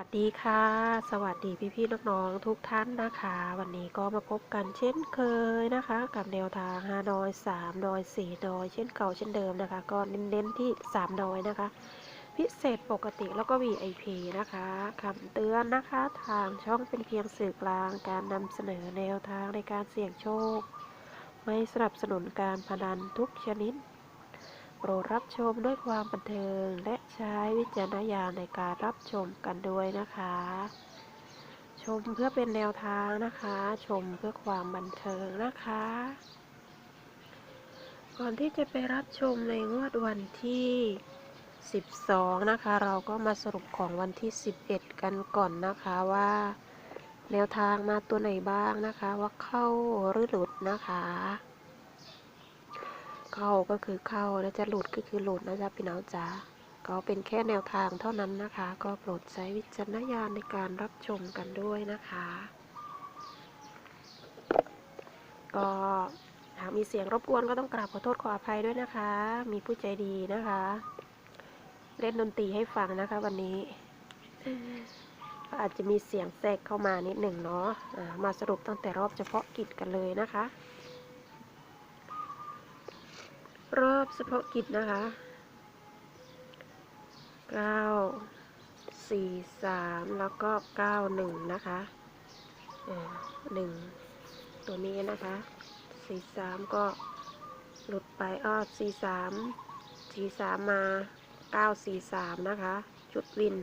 วัสดีค่ะ สวัสดีพี่ๆน้องๆทุกท่านนะคะ วันนี้ก็มาพบกันเช่นเคยนะคะ กับแนวทาง5ดอย3ดอย4ดอยเช่นเก่าเช่นเดิมนะคะ ก็เน้นๆที่3ดอยนะคะ พิเศษปกติแล้วก็ VIP นะคะคำเตือนนะคะ ทางช่องเป็นเพียงสื่อกลางการนำเสนอแนวทางในการเสี่ยงโชค ไม่สนับสนุนการพนันทุกชนิด โปรดรับชมด้วยความบันเทิงและใช้วิจารณญาณในการรับชมกันด้วยนะคะ ชมเพื่อเป็นแนวทางนะคะ ชมเพื่อความบันเทิงนะคะ ก่อนที่จะไปรับชมในงวดวันที่ 12 นะคะ เราก็มาสรุปของวันที่ 11 กันก่อนนะคะว่าแนวทางมาตัวไหนบ้างนะคะ ว่าเข้าหรือหลุดนะคะ เข้าก็คือเข้าแล้วจะหลุดก็คือหลุดนะจ๊ะพี่น้องจ๋าก็เป็นแค่แนวทางเท่านั้นนะคะ ก็โปรดใช้วิจารณญาณในการรับชมกันด้วยนะคะ ก็หากมีเสียงรบกวนก็ต้องกราบขอโทษขออภัยด้วยนะคะ มีผู้ใจดีนะคะ เล่นดนตรีให้ฟังนะคะวันนี้ อาจจะมีเสียงแทรกเข้ามานิดหนึ่งเนาะะมาสรุปตั้งแต่รอบเฉพาะกิจกันเลยนะคะ รอบสะโพากิจนะคะ 9 4 3 แล้วก็ 9 1 นะคะหนึ่งตัวนี้นะคะ 4 3 ก็หลุดไปอ้อ4 3 4 3 มา 9 4 3 นะคะ จุดวิน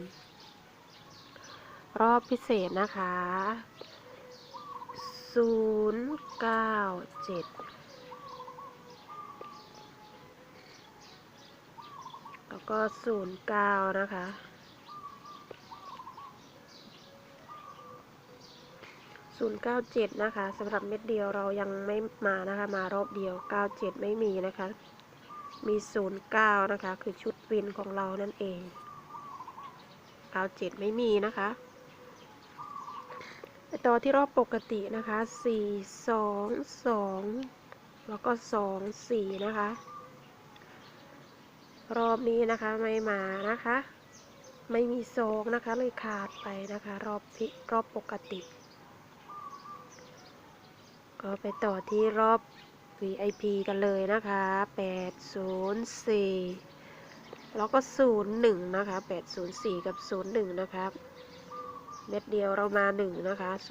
รอบพิเศษนะคะ 0 9 7 ก็ศูนย์เก้านะคะ ศูนย์เก้าเจ็ดนะคะสำหรับเม็ดเดียวเรายังไม่มานะคะ มารอบเดียวเก้าเจ็ดไม่มีนะคะ มีศูนย์เก้านะคะ คือชุดวินของเรานั่นเองเก้าเจ็ดไม่มีนะคะต่อที่รอบปกตินะคะสี่สองสองแล้วก็สองสี่นะคะ รอบนี้นะคะไม่มานะคะ ไม่มีโซงนะคะเลยขาดไปนะคะ รอบพิรอบปกติ ก็ไปต่อที่รอบ VIP กันเลยนะคะ 804 แล้วก็ 01 นะคะ 804 กับ 01 นะครับ เม็ดเดียวเรามา 1 นะคะ 0110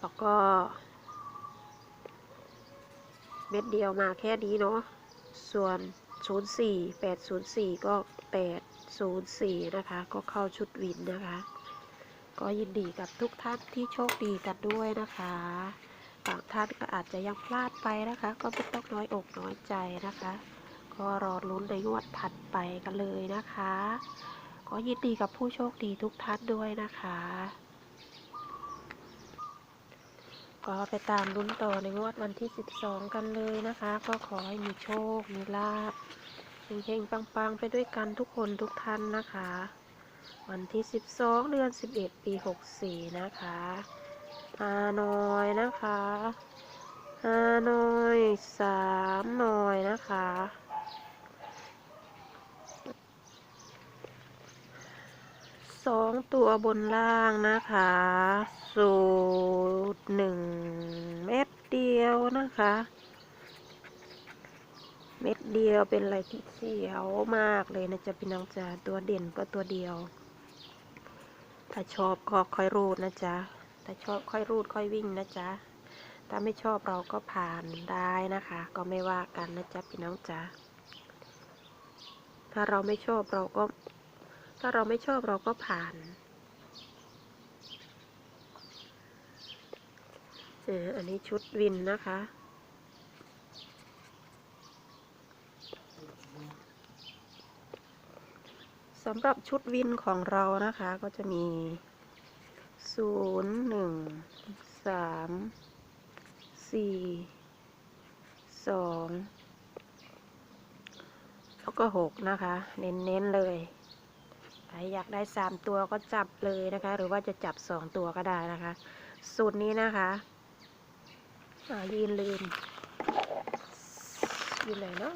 แล้วก็ เม็ดเดียวมาแค่นี้เนาะ ส่วน 04 804 ก็ 804 นะคะ ก็เข้าชุดวินนะคะ ก็ยินดีกับทุกท่านที่โชคดีกันด้วยนะคะบางท่านก็อาจจะยังพลาดไปนะคะ ก็ไม่ต้องน้อยอกน้อยใจนะคะ ก็รอลุ้นในงวดถัดไปกันเลยนะคะ ก็ยินดีกับผู้โชคดีทุกท่านด้วยนะคะ ก็ไปตามลุ้นต่อในงวดวันที่ 12 กันเลยนะคะ ก็ขอให้มีโชค มีลาบเฮงๆ ปังๆ ไปด้วยกันทุกคนทุกท่านนะคะ วันที่ 12 เดือน 11 ปี 64 นะคะฮานอยนะคะฮานอยสามหน่อยนะคะ สองตัวบนล่างนะคะสูตรหนึ่งเม็ดเดียวนะคะ เม็ดเดียวเป็นอะไรที่เสียวมากเลยนะจ๊ะพี่น้องจ๋าตัวเด่นก็ตัวเดียว ถ้าชอบก็ค่อยรูดนะจ๊ะถ้าชอบค่อยรูดค่อยวิ่งนะจ๊ะถ้าไม่ชอบเราก็ผ่านได้นะคะ ก็ไม่ว่ากันนะจ๊ะพี่น้องจ๋าถ้าเราไม่ชอบเราก็ ถ้าเราไม่ชอบเราก็ผ่าน เอออันนี้ชุดวินนะคะ สำหรับชุดวินของเรานะคะก็จะมีศูนย์หนึ่งสามสี่สองแล้วก็หกนะคะ เน้น ๆ เลย รอยากได้สามตัวก็จับเลยนะคะ หรือว่าจะจับสองตัวก็ได้นะคะ สูตรนี้นะคะอายืนลืมอยู่ไหนเนาะ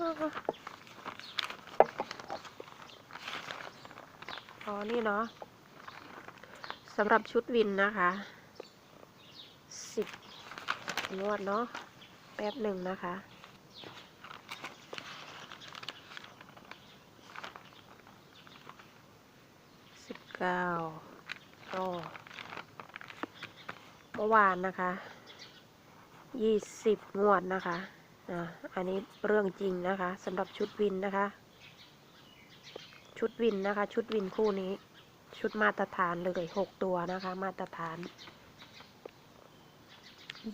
อ๋อนี่เนาะสำหรับชุดวินนะคะสิบงวดเนาะแป๊บหนึ่งนะคะ สิบ เก้าก็เมื่อวานนะคะยี่สิบงวดนะคะอ่าอันนี้เรื่องจริงนะคะสำหรับชุดวินนะคะ ชุดวินนะคะ ชุดวินคู่นี้ ชุดมาตรฐานเลยหกตัวนะคะ มาตรฐาน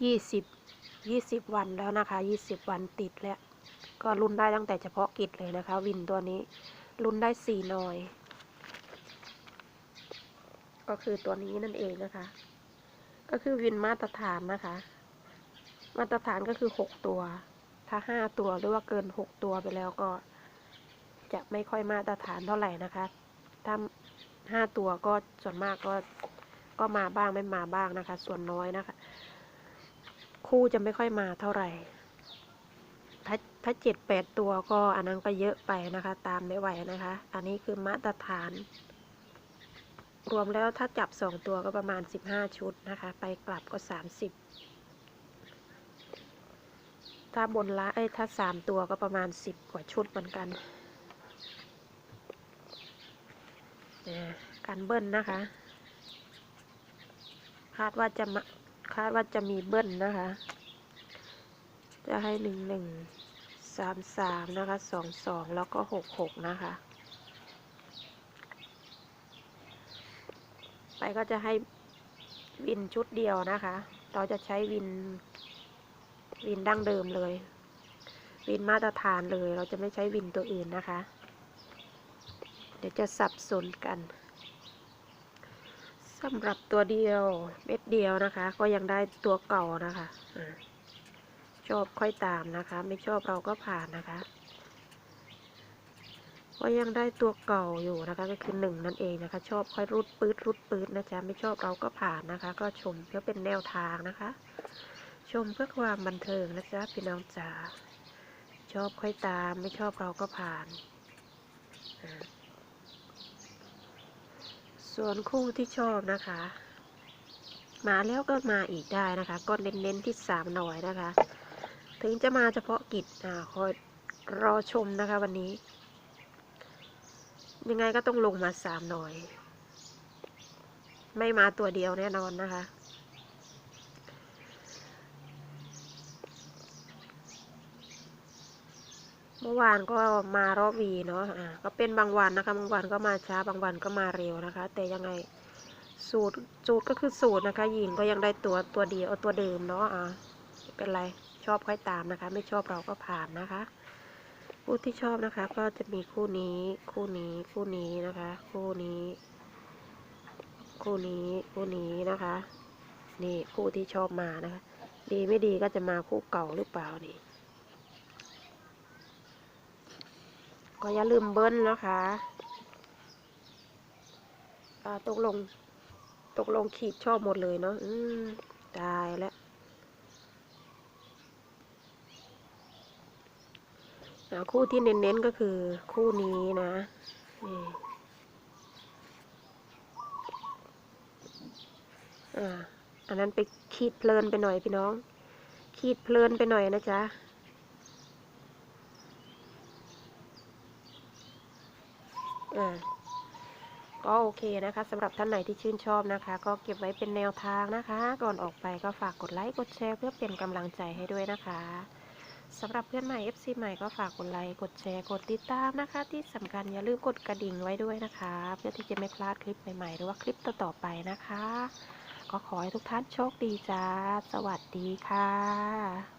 ยี่สิบยี่สิบวันแล้วนะคะยี่สิบวันติดแล้ว ก็รุ่นได้ตั้งแต่เฉพาะกิจเลยนะคะ วินตัวนี้รุ่นได้สี่หน่อย ก็คือตัวนี้นั่นเองนะคะ ก็คือวินมาตรฐานนะคะ มาตรฐานก็คือหกตัว ถ้าห้าตัวหรือว่าเกินหกตัวไปแล้วก็ จะไม่ค่อยมาตรฐานเท่าไหร่นะคะ ถ้าห้าตัวก็ส่วนมากก็ก็มาบ้างไม่มาบ้างนะคะ ส่วนน้อยนะคะ คู่จะไม่ค่อยมาเท่าไหร่ ถ้าถ้าเจ็ดแปดตัวก็อันนั้นก็เยอะไปนะคะ ตามไม่ไหวนะคะ อันนี้คือมาตรฐาน รวมแล้วถ้าจับสองตัวก็ประมาณสิบห้าชุดนะคะ ไปกลับก็สามสิบถ้าบนละเอ้ถ้าสามตัวก็ประมาณสิบกว่าชุดเหมือนกันการเบิ้ลนะคะ คาดว่าจะมาคาดว่าจะมีเบิ้ลนะคะ จะให้หนึ่งหนึ่งสามสามนะคะสองสองแล้วก็หกหกนะคะ ไปก็จะให้วินชุดเดียวนะคะ เราจะใช้วิน วินดั้งเดิมเลย วินมาตรฐานเลย เราจะไม่ใช้วินตัวอื่นนะคะ เดี๋ยวจะสับสนกันสำหรับตัวเดียวเม็ดเดียวนะคะ ก็ยังได้ตัวเก่านะคะชอบค่อยตามนะคะ ไม่ชอบเราก็ผ่านนะคะ ก็ยังได้ตัวเก่าอยู่นะคะก็คือหนึ่งนั่นเองนะคะ ชอบค่อยรุดปืดรุดปืดนะจ๊ะไม่ชอบเราก็ผ่านนะคะ ก็ชมเพื่อเป็นแนวทางนะคะ ชมเพื่อความบันเทิงนะจ๊ะพี่น้องจ๋าชอบค่อยตามไม่ชอบเราก็ผ่าน ส่วนคู่ที่ชอบนะคะ มาแล้วก็มาอีกได้นะคะ ก็เน้นๆที่สามหน่อยนะคะ ถึงจะมาเฉพาะกิจอ่าคอยรอชมนะคะวันนี้ ยังไงก็ต้องลงมาสามหน่อย ไม่มาตัวเดียวแน่นอนนะคะ เมื่อวานก็มารอบวีเนาะอ่าก็เป็นบางวันนะคะ บางวันก็มาช้า บางวันก็มาเร็วนะคะ แต่ยังไงสูตรสูตรก็คือสูตรนะคะ หญิงก็ยังได้ตัวตัวเดียวตัวเดิมเนาะอ่าเป็นไรชอบค่อยตามนะคะ ไม่ชอบเราก็ผ่านนะคะ คู่ที่ชอบนะคะ ก็จะมีคู่นี้ คู่นี้ คู่นี้นะคะ คู่นี้ คู่นี้ คู่นี้นะคะ นี่คู่ที่ชอบมานะคะ ดีไม่ดีก็จะมาคู่เก่าหรือเปล่านี่ ก็อย่าลืมเบิ้ลนะคะตกลง ตกลงขีดชอบหมดเลยเนาะอืมตายแล้ว อ่าคู่ที่เน้นๆก็คือคู่นี้นะนี่อันนั้นไปขีดเพลินไปหน่อยพี่น้อง ขีดเพลินไปหน่อยนะจ๊ะก็โอเคนะคะสำหรับท่านไหนที่ชื่นชอบนะคะ ก็เก็บไว้เป็นแนวทางนะคะ ก่อนออกไปก็ฝากกดไลค์กดแชร์เพื่อเป็นกำลังใจให้ด้วยนะคะ สำหรับเพื่อนใหม่ FC ใหม่ก็ฝากกดไลค์ กดแชร์ กดติดตามนะคะ ที่สำคัญอย่าลืมกดกระดิ่งไว้ด้วยนะคะ เพื่อที่จะไม่พลาดคลิปใหม่ๆ หรือว่าคลิปต่อๆไปนะคะ ก็ขอให้ทุกท่านโชคดีจ้า สวัสดีค่ะ